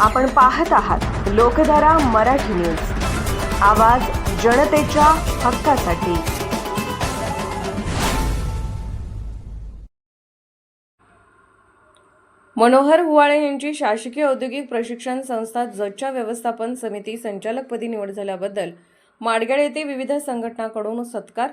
आपण पाहत आहात लोकधारा मराठी न्यूज. आवाज जनतेच्या हक्कासाठी. मनोहर हुवाळे यांची शासकीय औद्योगिक प्रशिक्षण संस्था जतच्या व्यवस्थापन समिती संचालकपदी निवड झाल्याबद्दल माडगड येथे विविध संघटनांकडून सत्कार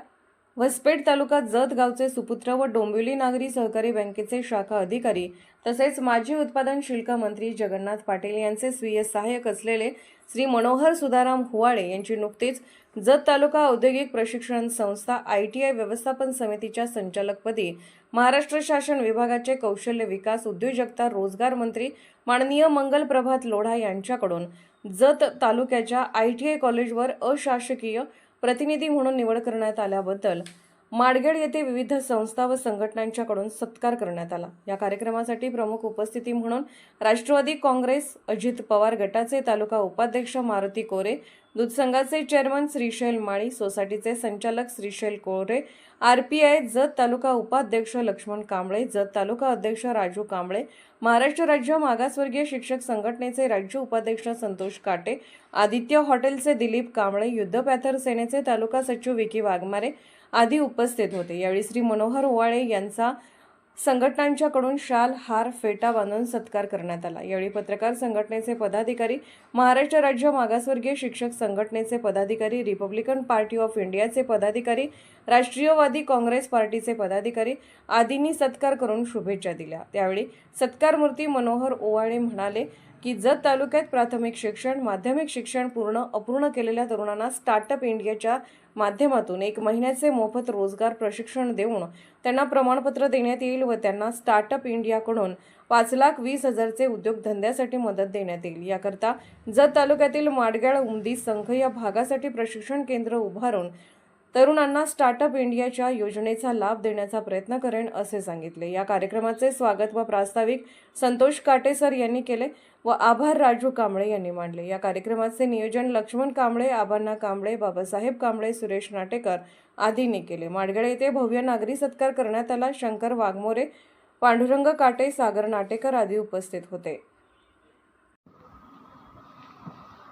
वसपेठ तालुका जत गावचे सुपुत्र व डोंबिवली नागरी सहकारी बँकेचे शाखा अधिकारी तसेच माजी उत्पादन शुल्क मंत्री जगन्नाथ पाटील यांचे स्वीय सहाय्यक असलेले श्री मनोहर सुधाराम हुवाळे यांची नुकतीच जत तालुका औद्योगिक प्रशिक्षण संस्था आय टी आय व्यवस्थापन समितीच्या संचालकपदी महाराष्ट्र शासन विभागाचे कौशल्य विकास उद्योजकता रोजगार मंत्री माननीय मंगल प्रभात लोढा यांच्याकडून जत तालुक्याच्या आय टी आय कॉलेजवर अशासकीय प्रतिनिधी म्हणून निवड करण्यात आल्याबद्दल माडगेड येथे विविध संस्था व संघटनांच्याकडून सत्कार करण्यात आला. या कार्यक्रमासाठी प्रमुख उपस्थिती म्हणून राष्ट्रवादी काँग्रेस अजित पवार गटाचे तालुका उपाध्यक्ष मारुती कोरे दूध संघाचे चेअरमन श्रीशैल माळी सोसायटीचे संचालक Shrishail Kore R P I Jat taluka उपाध्यक्ष लक्ष्मण कांबळे जत तालुका अध्यक्ष राजू कांबळे महाराष्ट्र राज्य मागासवर्गीय शिक्षक संघटनेचे राज्य उपाध्यक्ष संतोष काटे आदित्य हॉटेलचे दिलीप कांबळे युद्ध पॅथर सेनेचे तालुका सचिव विकी वाघमारे आदी उपस्थित होते. यावेळी श्री मनोहर ओवाळे यांचा संघटनांच्याकडून शाल हार फेटा बांधून सत्कार करण्यात आला. यावेळी पत्रकार संघटनेचे पदाधिकारी महाराष्ट्र राज्य मागासवर्गीय शिक्षक संघटनेचे पदाधिकारी रिपब्लिकन पार्टी ऑफ इंडियाचे पदाधिकारी राष्ट्रीयवादी काँग्रेस पार्टीचे पदाधिकारी आदींनी सत्कार करून शुभेच्छा दिल्या. त्यावेळी सत्कारमूर्ती मनोहर ओवाळे म्हणाले की जत तालुक्यात प्राथमिक शिक्षण माध्यमिक शिक्षण पूर्ण अपूर्ण केलेल्या तरुणांना स्टार्टअप इंडियाच्या माध्यमातून एक महिन्याचे मोफत रोजगार प्रशिक्षण देऊन त्यांना प्रमाणपत्र देण्यात येईल व त्यांना स्टार्टअप इंडियाकडून पाच लाख वीस हजारचे उद्योगधंद्यासाठी मदत देण्यात येईल. याकरता जत तालुक्यातील माडगाळ उमदी संघ या भागासाठी प्रशिक्षण केंद्र उभारून तरुणांना स्टार्टअप इंडियाच्या योजनेचा लाभ देण्याचा प्रयत्न करेन असे सांगितले. या कार्यक्रमाचे स्वागत व प्रास्ताविक संतोष काटे सर यांनी केले व आभार राजू कांबळे यांनी मांडले. या कार्यक्रमाचे नियोजन लक्ष्मण कांबळे आबांना कांबळे बाबासाहेब कांबळे सुरेश नाटेकर आदींनी केले. माडगळे येथे भव्य नागरी सत्कार करण्यात आला. शंकर वाघमोरे पांडुरंग काटे सागर नाटेकर आदी उपस्थित होते.